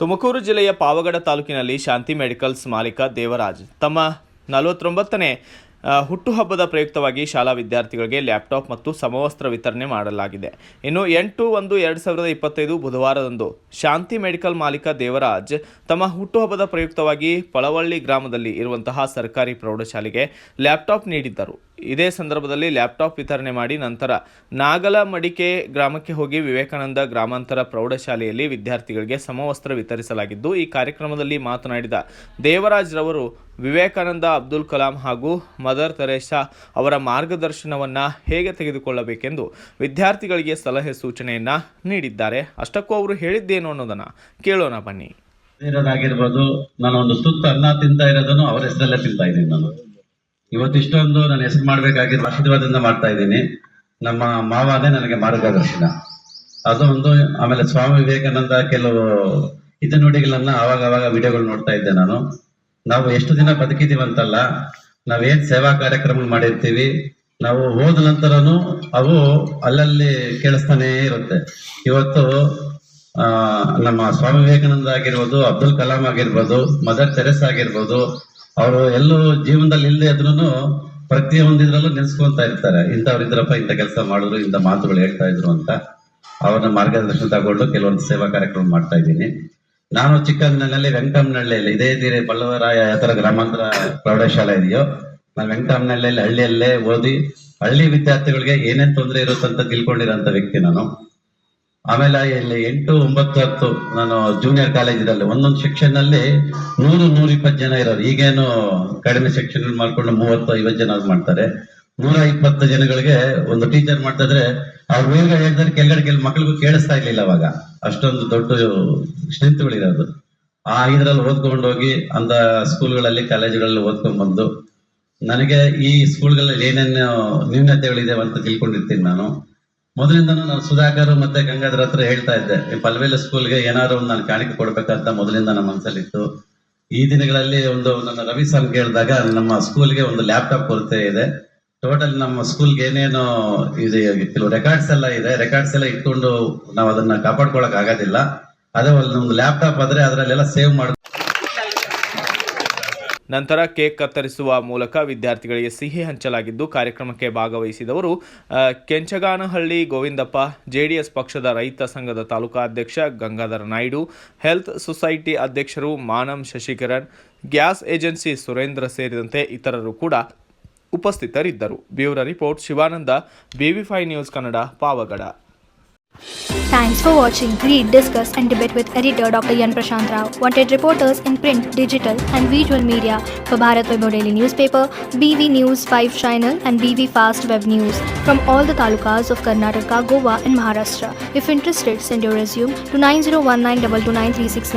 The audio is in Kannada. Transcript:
ತುಮಕೂರು ಜಿಲ್ಲೆಯ ಪಾವಗಡ ತಾಲೂಕಿನಲ್ಲಿ ಶಾಂತಿ ಮೆಡಿಕಲ್ಸ್ ಮಾಲೀಕ ದೇವರಾಜ್ ತಮ್ಮ ನಲವತ್ತೊಂಬತ್ತನೇ ಹುಟ್ಟುಹಬ್ಬದ ಪ್ರಯುಕ್ತವಾಗಿ ಶಾಲಾ ವಿದ್ಯಾರ್ಥಿಗಳಿಗೆ ಲ್ಯಾಪ್ಟಾಪ್ ಮತ್ತು ಸಮವಸ್ತ್ರ ವಿತರಣೆ ಮಾಡಲಾಗಿದೆ. ಇನ್ನು ಎಂಟು ಒಂದು ಎರಡು ಸಾವಿರದ ಇಪ್ಪತ್ತೈದು ಬುಧವಾರದಂದು ಶಾಂತಿ ಮೆಡಿಕಲ್ ಮಾಲೀಕ ದೇವರಾಜ್ ತಮ್ಮ ಹುಟ್ಟುಹಬ್ಬದ ಪ್ರಯುಕ್ತವಾಗಿ ಪಳವಳ್ಳಿ ಗ್ರಾಮದಲ್ಲಿ ಇರುವಂತಹ ಸರ್ಕಾರಿ ಪ್ರೌಢಶಾಲೆಗೆ ಲ್ಯಾಪ್ಟಾಪ್ ನೀಡಿದ್ದರು. ಇದೇ ಸಂದರ್ಭದಲ್ಲಿ ಲ್ಯಾಪ್ಟಾಪ್ ವಿತರಣೆ ಮಾಡಿ ನಂತರ ನಾಗಲಮಡಿಕೆ ಗ್ರಾಮಕ್ಕೆ ಹೋಗಿ ವಿವೇಕಾನಂದ ಗ್ರಾಮಾಂತರ ಪ್ರೌಢಶಾಲೆಯಲ್ಲಿ ವಿದ್ಯಾರ್ಥಿಗಳಿಗೆ ಸಮವಸ್ತ್ರ ವಿತರಿಸಲಾಗಿದ್ದು, ಈ ಕಾರ್ಯಕ್ರಮದಲ್ಲಿ ಮಾತನಾಡಿದ ದೇವರಾಜ್ ರವರು ವಿವೇಕಾನಂದ ಅಬ್ದುಲ್ ಕಲಾಂ ಹಾಗೂ ಮದರ್ ತೆರೇಸಾ ಅವರ ಮಾರ್ಗದರ್ಶನವನ್ನು ಹೇಗೆ ತೆಗೆದುಕೊಳ್ಳಬೇಕೆಂದು ವಿದ್ಯಾರ್ಥಿಗಳಿಗೆ ಸಲಹೆ ಸೂಚನೆಯನ್ನ ನೀಡಿದ್ದಾರೆ. ಅಷ್ಟಕ್ಕೂ ಅವರು ಹೇಳಿದ್ದೇನು ಅನ್ನೋದನ್ನ ಕೇಳೋಣ ಬನ್ನಿ. ಇರೋದಾಗಿರ್ಬೋದು ನಾನು ಒಂದು ತುತ್ತು ಅನ್ನ ತಿಂತಾ ಇರೋದನ್ನು ಅವರ ಹೆಸರಲ್ಲೇ ತಿಂತಾ ಇದ್ದೀನಿ ನಾನು. ಇವತ್ತಿಷ್ಟೊಂದು ನಾನು ಹೆಸರು ಮಾಡ್ಬೇಕಾಗಿರೋ ಆಶೀರ್ವಾದದಿಂದ ಮಾಡ್ತಾ ಇದ್ದೀನಿ. ನಮ್ಮ ಮಾವನೇ ನನಗೆ ಮಾರ್ಗದರ್ಶನ. ಅದು ಒಂದು, ಆಮೇಲೆ ಸ್ವಾಮಿ ವಿವೇಕಾನಂದ ಕೆಲವು ಇದು ನುಡಿಗಳನ್ನ ಅವಾಗ ಅವಾಗ ವಿಡಿಯೋಗಳು ನೋಡ್ತಾ ಇದ್ದೆ ನಾನು. ನಾವು ಎಷ್ಟು ದಿನ ಬದುಕಿದೀವಂತಲ್ಲ ಏನ್ ಸೇವಾ ಕಾರ್ಯಕ್ರಮ ಮಾಡಿರ್ತೀವಿ ನಾವು ಹೋದ ನಂತರನು ಅವು ಅಲ್ಲಲ್ಲಿ ಕೇಳಿಸ್ತಾನೆ ಇರುತ್ತೆ. ಇವತ್ತು ಆ, ನಮ್ಮ ಸ್ವಾಮಿ ವಿವೇಕಾನಂದ ಆಗಿರ್ಬೋದು ಅಬ್ದುಲ್ ಕಲಾಂ ಆಗಿರ್ಬೋದು ಮದರ್ ತೆರೆಸ್ ಆಗಿರ್ಬೋದು ಅವರು ಎಲ್ಲೂ ಜೀವನದಲ್ಲಿ ಇಲ್ಲದೆ ಇದ್ರೂ ಪ್ರತಿಯೊಂದಿದ್ರಲ್ಲೂ ನೆನೆಸ್ಕೊಂತ ಇರ್ತಾರೆ. ಇಂಥವ್ರು ಇದ್ರಪ್ಪ ಇಂಥ ಕೆಲಸ ಮಾಡಿದ್ರು ಇಂಥ ಮಾತುಗಳು ಹೇಳ್ತಾ ಇದ್ರು ಅಂತ. ಅವ್ರನ್ನ ಮಾರ್ಗದರ್ಶನ ತಗೊಂಡು ಕೆಲವೊಂದು ಸೇವಾ ಕಾರ್ಯಕ್ರಮ ಮಾಡ್ತಾ ಇದ್ದೀನಿ. ನಾನು ಚಿಕ್ಕಂದಿನಲ್ಲಿ ವೆಂಕಟಮ್ನಹಳ್ಳಿಯಲ್ಲಿ ಇದೇ ತೀರೆ ಬಲ್ಲವರಾಯ ಥರ ಗ್ರಾಮಾಂತರ ಪ್ರೌಢಶಾಲೆ ಇದೆಯೋ, ನಾನು ವೆಂಕಟಮ್ನಹಳ್ಳಿಯಲ್ಲಿ ಹಳ್ಳಿಯಲ್ಲೇ ಓದಿ, ಹಳ್ಳಿ ವಿದ್ಯಾರ್ಥಿಗಳಿಗೆ ಏನೇನ್ ತೊಂದರೆ ಇರುತ್ತಂತ ತಿಳ್ಕೊಂಡಿರೋಂಥ ವ್ಯಕ್ತಿ ನಾನು. ಆಮೇಲೆ ಇಲ್ಲಿ ಎಂಟು, ಒಂಬತ್ತು, ಹತ್ತು ನಾನು ಜೂನಿಯರ್ ಕಾಲೇಜಿನಲ್ಲಿ ಒಂದೊಂದು ಸೆಕ್ಷನ್ನಲ್ಲಿ ನೂರು ನೂರ ಇಪ್ಪತ್ತು ಜನ ಇರೋರು. ಈಗೇನು ಕಡಿಮೆ ಸೆಕ್ಷನ್ ಮಾಡ್ಕೊಂಡು ಮೂವತ್ತು, ಐವತ್ತು ಜನ ಮಾಡ್ತಾರೆ. ನೂರ ಇಪ್ಪತ್ತು ಜನಗಳಿಗೆ ಒಂದು ಟೀಚರ್ ಮಾಡ್ತಾ ಇದ್ರೆ ಅವ್ರ ಬೇಗ ಹೇಳಿದ್ರೆ ಕೆಳಗಡೆ ಕೆಲ ಮಕ್ಳಿಗೂ ಕೇಳಿಸ್ತಾ ಇರ್ಲಿಲ್ಲ ಅವಾಗ. ಅಷ್ಟೊಂದು ದೊಡ್ಡ ಸ್ಟ್ರೆಂತ್ಗಳಿರೋದು ಆ ಇದ್ರಲ್ಲಿ ಓದ್ಕೊಂಡು ಹೋಗಿ ಅಂತ ಸ್ಕೂಲ್ಗಳಲ್ಲಿ ಕಾಲೇಜುಗಳಲ್ಲಿ ಓದ್ಕೊಂಡ್ ಬಂದು ನನಗೆ ಈ ಸ್ಕೂಲ್ಗಳಲ್ಲಿ ಏನೇನು ನ್ಯೂನತೆಗಳಿದೆ ಅಂತ ತಿಳ್ಕೊಂಡಿರ್ತೀನಿ ನಾನು. ಮೊದಲಿಂದನೂ ನಾನು ಸುಧಾಕರ್ ಮತ್ತೆ ಗಂಗಾಧರ್ ಹತ್ರ ಹೇಳ್ತಾ ಇದ್ದೆ ಪಲ್ವೇಲ ಸ್ಕೂಲ್ಗೆ ಏನಾದ್ರು ಒಂದು ನಾನು ಕಾಣಿಕೆ ಕೊಡ್ಬೇಕಂತ ಮೊದಲಿಂದ ನನ್ನ ಮನಸ್ಸಲ್ಲಿತ್ತು. ಈ ದಿನಗಳಲ್ಲಿ ಒಂದು ನನ್ನ ರವಿ ಸರ್ ಕೇಳಿದಾಗ ನಮ್ಮ ಸ್ಕೂಲ್ಗೆ ಒಂದು ಲ್ಯಾಪ್ಟಾಪ್ ಕೊರತೆ ಇದೆ. ಟೋಟಲ್ ನಮ್ಮ ಸ್ಕೂಲ್ಗೆ ಏನೇನು ಇದೆ ಕೆಲವು ರೆಕಾರ್ಡ್ಸ್ ಎಲ್ಲ ಇದೆ. ರೆಕಾರ್ಡ್ಸ್ ಎಲ್ಲ ಇಟ್ಕೊಂಡು ನಾವು ಅದನ್ನ ಕಾಪಾಡ್ಕೊಳಕ್ ಆಗೋದಿಲ್ಲ. ಅದೇ ಒಂದು ಲ್ಯಾಪ್ಟಾಪ್ ಆದ್ರೆ ಅದರಲ್ಲೆಲ್ಲ ಸೇವ್ ಮಾಡ ನಂತರ ಕೇಕ್ ಕತ್ತರಿಸುವ ಮೂಲಕ ವಿದ್ಯಾರ್ಥಿಗಳಿಗೆ ಸಿಹಿ ಹಂಚಲಾಗಿದ್ದು ಕಾರ್ಯಕ್ರಮಕ್ಕೆ ಭಾಗವಹಿಸಿದವರು ಕೆಂಚಗಾನಹಳ್ಳಿ ಗೋವಿಂದಪ್ಪ, ಜೆಡಿಎಸ್ ಪಕ್ಷದ ರೈತ ಸಂಘದ ತಾಲೂಕಾ ಅಧ್ಯಕ್ಷ ಗಂಗಾಧರ ನಾಯ್ಡು, ಹೆಲ್ತ್ ಸೊಸೈಟಿ ಅಧ್ಯಕ್ಷರು ಮಾನಂ ಶಶಿಕರಣ್, ಗ್ಯಾಸ್ ಏಜೆನ್ಸಿ ಸುರೇಂದ್ರ ಸೇರಿದಂತೆ ಇತರರು ಕೂಡ ಉಪಸ್ಥಿತರಿದ್ದರು bureau report Shivananda B V five news Kannada Pavagada Thanks for watching Read, Discuss and Debate with editor Dr. Yan Prashant Rao. Wanted reporters in print, digital and visual media for Bharat Vaibhav Daily Newspaper, BV News 5 Channel and BV Fast Web News from all the talukas of Karnataka, Goa and Maharashtra. If interested, send your resume to 9019229369